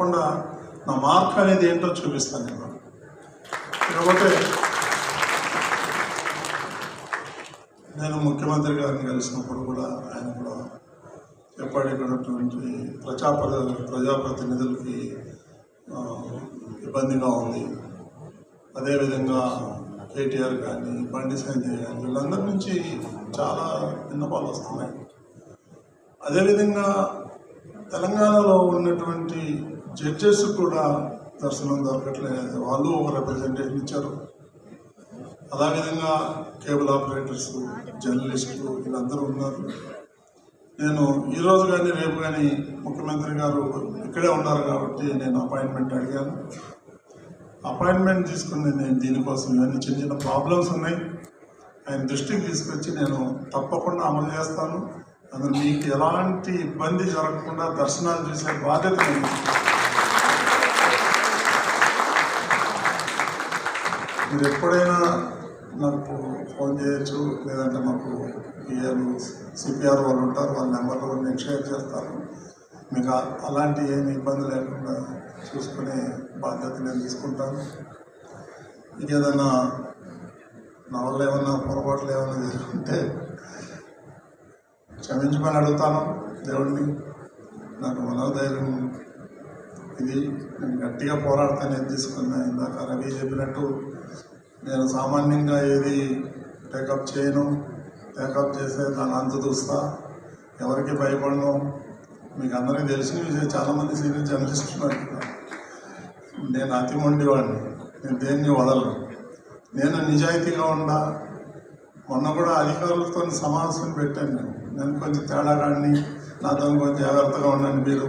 తప్పకుండా నా మార్క్ అనేది ఏంటో చూపిస్తాను నేను. కాకపోతే నేను ముఖ్యమంత్రి గారిని కలిసినప్పుడు కూడా ఆయన కూడా చెప్పాడు ఇక్కడ ప్రజా ప్రజాప్రతినిధులకి ఇబ్బందిగా ఉంది. అదేవిధంగా కేటీఆర్ కానీ బండి సంజయ్ కానీ వీళ్ళందరి నుంచి చాలా విన్నపాలు వస్తున్నాయి. అదేవిధంగా తెలంగాణలో ఉన్నటువంటి జడ్జెస్ కూడా దర్శనం దొరకట్లేదు వాళ్ళు ఒక రిప్రజెంటేషన్ ఇచ్చారు. అదేవిధంగా కేబుల్ ఆపరేటర్స్ జర్నలిస్టులు వీళ్ళందరూ ఉన్నారు. నేను ఈరోజు కానీ రేపు కానీ ముఖ్యమంత్రి గారు ఇక్కడే ఉన్నారు కాబట్టి నేను అపాయింట్మెంట్ అడిగాను. అపాయింట్మెంట్ తీసుకుని నేను దీనికోసం ఇవన్నీ చిన్న చిన్న ప్రాబ్లమ్స్ ఉన్నాయి. ఆయన దృష్టికి తీసుకొచ్చి నేను తప్పకుండా అమలు చేస్తాను. అందులో మీకు ఎలాంటి ఇబ్బంది జరగకుండా దర్శనాలు చేసే బాధ్యత మీరు ఎప్పుడైనా నాకు ఫోన్ చేయొచ్చు లేదంటే మాకు పిఆర్ సిపిఆర్ వాళ్ళు ఉంటారు వాళ్ళ నెంబర్లు కూడా నేను షేర్ చేస్తాను. మీకు అలాంటి ఏమి ఇబ్బంది లేకుండా చూసుకునే బాధ్యత నేను తీసుకుంటాను. ఇంకేదన్నా నా వల్ల ఏమన్నా పొరపాట్లు ఏమైనా జరుగుతుంటే క్షమించమని అడుగుతాను దేవుడిని. నాకు మనోధైర్యం ఇది. నేను గట్టిగా పోరాడతాను ఏది తీసుకున్నా. ఇందాక రవి చెప్పినట్టు నేను సామాన్యంగా ఏది టేకప్ చేయను. టేకప్ చేసే దాని అంత చూస్తా. ఎవరికి భయపడను. మీకు అందరికీ తెలిసిన విషయం చాలామంది సీనియర్ జర్నలిస్టులు నేను అతి మొండివాడిని. నేను దేన్ని వదలను. నేను నిజాయితీగా ఉండా. మొన్న కూడా అధికారులతో సమావేశం పెట్టాను నేను. నేను కొంచెం తేడా తేడాగాడిని నాతో కొంచెం జాగ్రత్తగా ఉండండి మీరు.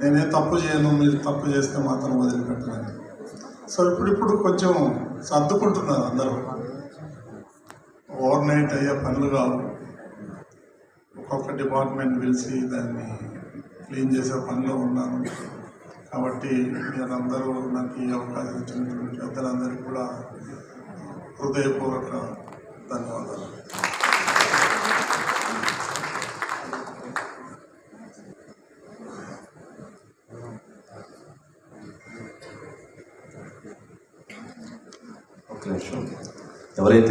నేనే తప్పు చేయను మీరు తప్పు చేస్తే మాత్రం వదిలిపెట్టను సో ఇప్పుడిప్పుడు కొంచెం సర్దుకుంటున్నారు అందరూ. ఓవర్ నైట్ అయ్యే పనులు కావు. ఒక్కొక్క డిపార్ట్మెంట్ పిలిచి దాన్ని క్లీన్ చేసే పనిలో ఉన్నాను. కాబట్టి మీరందరూ నాకు ఈ అవకాశం ఇచ్చినటువంటి పెద్దలందరికీ కూడా హృదయపూర్వక ధన్యవాదాలు. ఒక్క నిమిషం ఎవరైతే